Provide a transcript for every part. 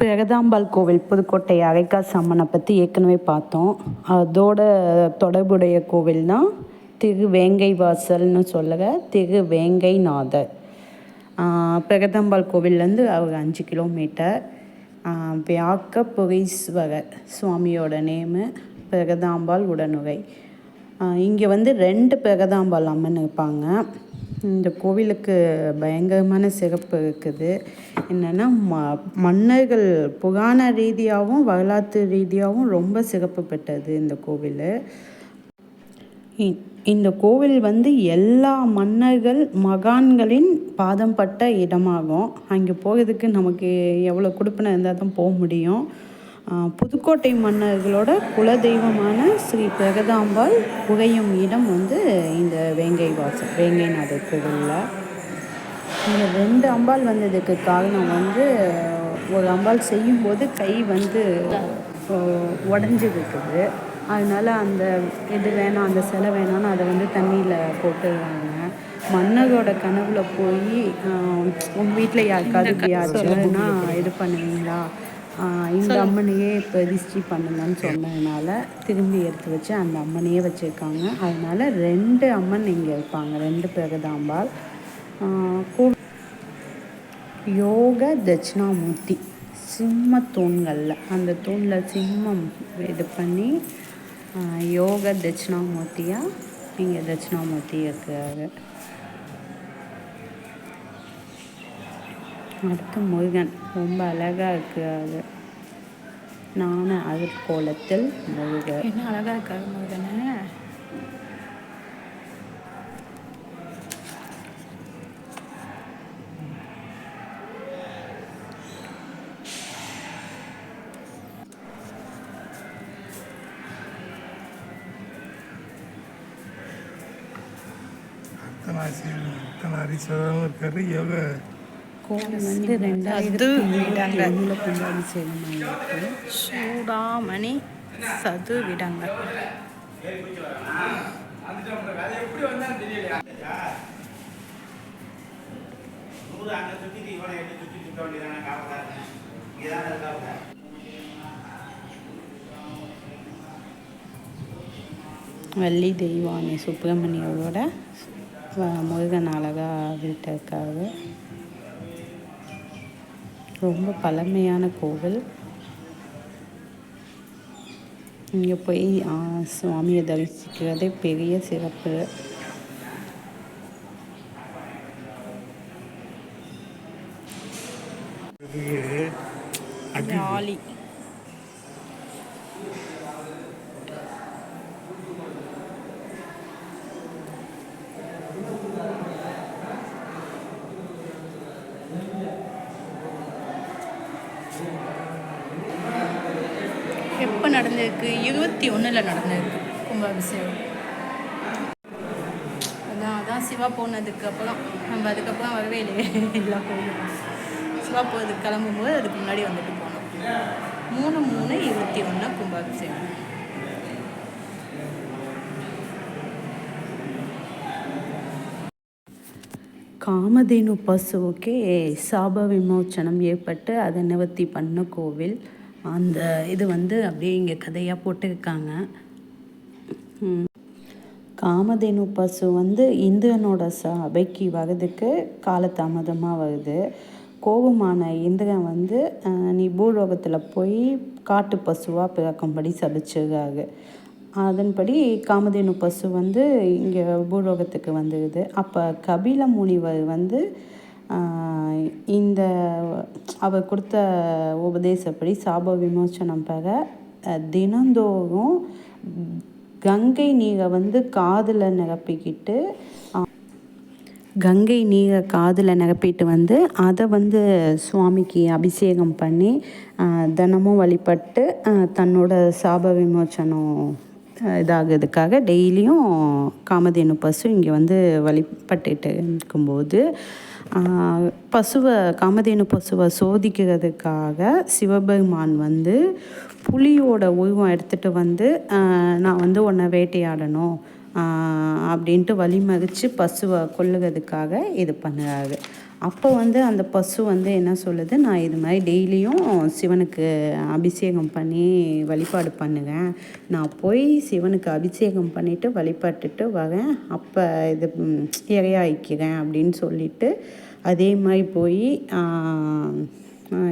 பிரகதாம்பாள் கோவில் புதுக்கோட்டை அரைக்காசு அம்மனை பற்றி ஏற்கனவே பார்த்தோம். அதோட தொடர்புடைய கோவில் தான் திரு வேங்கை வாசல்னு சொல்லுற திரு வேங்கைநாதர். பிரகதாம்பாள் கோவில்லேருந்து அவர் அஞ்சு கிலோமீட்டர். வியாக்க புரீஸ்வரர் சுவாமியோட நேமு பிரகதாம்பாள் உடனுரை. இங்கே வந்து ரெண்டு பிரகதாம்பாள் அம்மன் இருப்பாங்க இந்த கோவிலுக்கு பயங்கரமான சிறப்பு இருக்குது. என்னென்னா ம மன்னர்கள் புராண ரீதியாகவும் வரலாற்று ரீதியாகவும் ரொம்ப சிறப்பு பெற்றது இந்த கோவில். இந்த கோவில் வந்து எல்லா மன்னர்கள் மகான்களின் பாதம் பட்ட இடமாகும். அங்கே போகிறதுக்கு நமக்கு எவ்வளோ கொடுப்பின இருந்தால் தான் போக முடியும். புதுக்கோட்டை மன்னர்களோட குலதெய்வமான ஸ்ரீ பிரகதாம்பாள் புகையும் இடம் வந்து இந்த வேங்கை வாசல் வேங்கைநாதர் கோவிலில். இந்த ரெண்டு அம்பாள் வந்ததுக்கு காரணம் வந்து ஒரு அம்பாள் செய்யும்போது கை வந்து உடஞ்சிருக்குது. அதனால் அந்த இது வேணாம் அந்த சிலை வேணாம்னு அதை வந்து தண்ணியில் போட்டுடுறாங்க. மன்னரோட கனவுல போய் உங்கள் வீட்டில் யாருக்காவது இப்படியாச்சுன்னா இது பண்ணுவீங்களா? இந்த அம்மனையே பிரதிஷ்டி பண்ணுங்கன்னு சொன்னதுனால திரும்பி எடுத்து வச்சு அந்த அம்மனையே வச்சுருக்காங்க. அதனால் ரெண்டு அம்மன் இங்கே இருப்பாங்க. ரெண்டு பிரகதாம்பாள். யோக தட்சிணாமூர்த்தி. சிம்ம தூண்களில். அந்த தூணில் சிம்மம் இது பண்ணி யோக தட்சிணாமூர்த்தியாக இங்கே தட்சிணாமூர்த்தி இருக்கிறாரு அடுத்து முருகன். ரொம்ப அழகாக இருக்கிறாரு நானும் அருட்கோலத்தில் முருகன் என்ன அழகாக இருக்காரு முருகனை? அத்தனை ஆசிரியர் அத்தனை ஹரீஸ்வரரும் இருக்காரு. யோக கோவில் வந்து ரெண்டாயிரத்தி ஆகிருக்கு சூடாமணி சது விடங்கள். வள்ளி தெய்வானி சுப்பிரமணியோட முருகன் அழகாக வீட்டிற்காக ரொம்ப பழமையான கோவில். இங்கே போய் சுவாமியை தரிசிக்கிறதே பெரிய சிறப்பு. ஆலி. எப்போ நடந்திருக்கு? இருபத்தி ஒன்றில் நடந்திருக்கு கும்பாபிஷேகம். அதான் அதான் சிவா போனதுக்கு அப்புறம். நம்ம அதுக்கப்புறம் வரவே இல்லையே எல்லா கோயிலும் சிவா போகிறதுக்கு கிளம்பும்போது அதுக்கு முன்னாடி வந்துட்டு போனோம். மூணு மூணு இருபத்தி ஒன்று கும்பாபிஷேகம். காமதேனு பசுவுக்கே சாப விமோச்சனம் ஏற்பட்டு அதை நிவர்த்தி பண்ண கோவில். அந்த இது வந்து அப்படியே இங்கே கதையாக போட்டிருக்காங்க. காமதேனு பசு வந்து இந்திரனோட சபைக்கு வர்றதுக்கு காலதாமதமாக வருது. கோபமான இந்திரன் வந்து நீ பூலோகத்தில் போய் காட்டு பசுவாக பிறக்கும்படி சபிச்சிருக்காரு. அதன்படி காமதேனு பசு வந்து இங்கே பூலோகத்துக்கு வந்துடுது அப்போ கபில முனிவர் வந்து இந்த அவர் கொடுத்த உபதேசப்படி சாப விமோச்சனம் பெற தினந்தோறும் கங்கை நீரை வந்து காதில் நிரப்பிக்கிட்டு கங்கை நீரை காதில் நிரப்பிட்டு வந்து அதை வந்து சுவாமிக்கு அபிஷேகம் பண்ணி தினமும் வழிபட்டு தன்னோட சாப விமோச்சனம் இதாகிறதுக்காக டெய்லியும் காமதேனு பசு இங்கே வந்து வழிபட்டுட்டு இருக்கும்போது பசுவை காமதேனு பசுவை சோதிக்கிறதுக்காக சிவபெருமான் வந்து புலியோட உருவம் எடுத்துகிட்டு வந்து நான் வந்து உன்னை வேட்டையாடணும் அப்படின்ட்டு வழிமறித்து பசுவை கொல்லுறதுக்காக இது பண்ணுறாரு. அப்போ வந்து அந்த பசு வந்து என்ன சொல்லுது நான் இது மாதிரி டெய்லியும் சிவனுக்கு அபிஷேகம் பண்ணி வழிபாடு பண்ணுவேன். நான் போய் சிவனுக்கு அபிஷேகம் பண்ணிவிட்டு வழிபட்டுட்டு வரேன். அப்போ இது ம், இரையாய்க்கிறேன் அப்படின்னு சொல்லிட்டு அதே மாதிரி போய்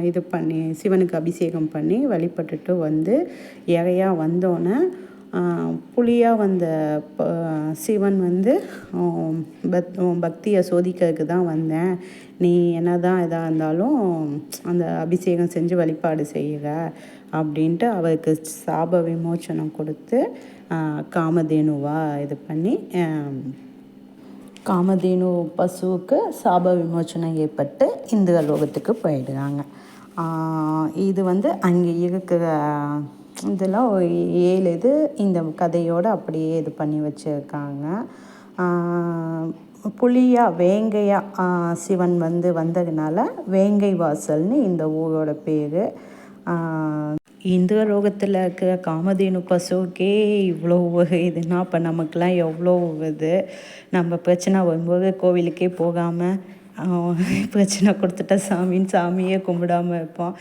இது பண்ணி சிவனுக்கு அபிஷேகம் பண்ணி வழிபட்டுட்டு வந்து இறையா வந்தோன்னே புலியாக வந்த ப சிவன் வந்து பக் பக்தியை சோதிக்கிறதுக்கு தான் வந்தேன். நீ என்ன தான் இதாக இருந்தாலும் அந்த அபிஷேகம் செஞ்சு வழிபாடு செய்கிற அப்படின்ட்டு அவருக்கு சாப விமோச்சனம் கொடுத்து காமதேனுவாக காமதேனுவா இது பண்ணி காமதேனு பசுவுக்கு சாப விமோச்சனம் ஏற்பட்டு இந்து லோகத்துக்கு போயிடுறாங்க. இது வந்து அங்கே இருக்கிற இதெல்லாம் ஏழு இது இந்த கதையோடு அப்படியே இது பண்ணி வச்சுருக்காங்க. புளியா வேங்கையா சிவன் வந்து வந்ததுனால வேங்கை வாசல்னு இந்த ஊரோட பேர். இந்திர ரோகத்தில் இருக்கிற காமதேனு பசுவுக்கே இவ்வளோ இதுன்னா இதுனா அப்போ நமக்கெலாம் எவ்வளோ இது? நம்ம பிரச்சனை வரும்போது கோவிலுக்கே போகாமல் பிரச்சனை கொடுத்துட்டா சாமின்னு சாமியே கும்பிடாம இருப்போம்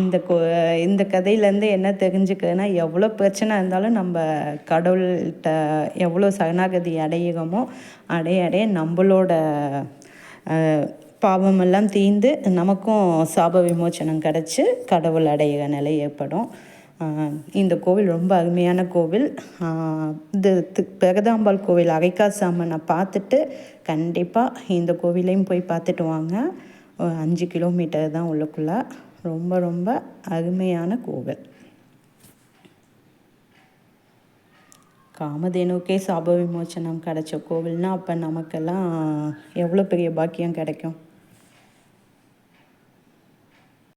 இந்த கோ இந்த கதையிலேருந்து என்ன தெரிஞ்சுக்கிறதுனா எவ்வளோ பிரச்சனை இருந்தாலும் நம்ம கடவுள்கிட்ட எவ்வளோ சரணாகதி அடையிறோமோ அடைய அடைய நம்மளோட பாவமெல்லாம் தீர்ந்து நமக்கும் சாப விமோச்சனம் கிடச்சி கடவுள் அடையிற நிலை ஏற்படும். இந்த கோவில் ரொம்ப அருமையான கோவில். இது பிரகதாம்பாள் கோவில் அரைக்காசாமனை பார்த்துட்டு கண்டிப்பாக இந்த கோவிலையும் போய் பார்த்துட்டு வாங்க. அஞ்சு கிலோமீட்டர் தான் உள்ளுக்குள்ள. ரொம்ப ரொம்ப அருமையான கோவில். காமதேனுக்கே சாப விமோச்சனம் கிடைச்ச கோவில்னா அப்போ நமக்கெல்லாம் எவ்வளோ பெரிய பாக்கியம் கிடைக்கும்?